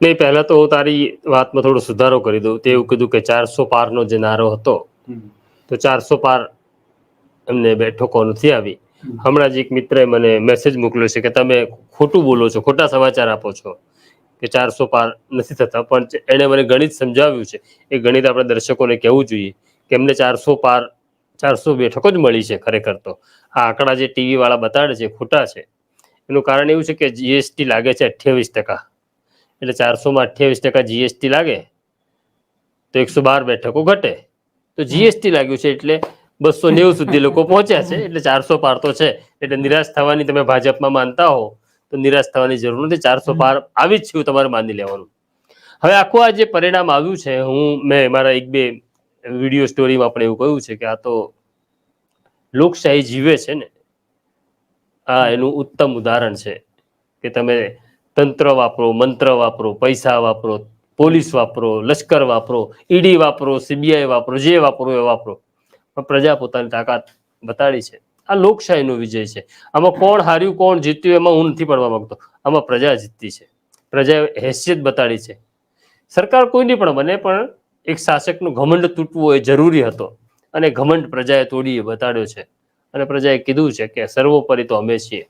નહીં પહેલા તો હું તારી વાતમાં થોડો સુધારો કરી દઉં. તે એવું કીધું કે ચારસો પારનો જે નારો હતો તો ચારસો પાર એમને બેઠકો નથી આવી? હમણાં જ એક મિત્રએ મને મેસેજ મોકલ્યો છે કે તમે ખોટું બોલો છો ખોટા સમાચાર આપો છો કે ચારસો પાર નથી થતા. પણ એણે મને ગણિત સમજાવ્યું છે એ ગણિત આપણે દર્શકોને કહેવું જોઈએ કે એમને ચારસો પાર ચારસો બેઠકો જ મળી છે ખરેખર તો. આ આંકડા જે ટીવી વાળા બતાડે છે ખોટા છે. એનું કારણ એવું છે કે જીએસટી લાગે છે અઠ્યાવીસ ટકા. એટલે ચારસોમાં અઠ્યાવીસ ટકા જીએસટી લાગે, તો એકસો બાર બેઠકો ઘટે. તો જીએસટી લાગ્યું છે એટલે બસો નેવું સુધી લોકો પહોંચ્યા છે, એટલે ચારસો પાર તો છે. એટલે નિરાશ થવાની તમે ભાજપમાં માનતા હો, તો નિરાશ થવાની જરૂર નથી. ચારસો પાર આવી જ છે તમારે માની લેવાનું. હવે આખું આ જે પરિણામ આવ્યું છે, હું, મેં મારા એક બે વીડિયો સ્ટોરીમાં પણ એવું કહ્યું છે કે આ તો લોકશાહી જીવે છે ને. આ એનું ઉત્તમ ઉદાહરણ છે કે તમે તંત્ર વાપરો, મંત્ર વાપરો, પૈસા વાપરો, પોલીસ વાપરો, લશ્કર વાપરો, ઈડી વાપરો, સીબીઆઈ વાપરો, જે વાપરો એ વાપરો. પણ પ્રજા પોતાની તાકાત બતાડી છે. આ લોકશાહીનો વિજય છે. આમાં કોણ હાર્યું, કોણ જીત્યું એમાં હું નથી પડવા માંગતો. આમાં પ્રજા જીતી છે. પ્રજાએ હેસિયત બતાડી છે. સરકાર કોઈની પણ બને, પણ એક શાસકનું ઘમંડ તૂટવું એ જરૂરી હતો. અને ઘમંડ પ્રજાએ તોડી બતાડ્યો છે. અને પ્રજાએ કીધું છે કે સર્વોપરી તો અમે છીએ.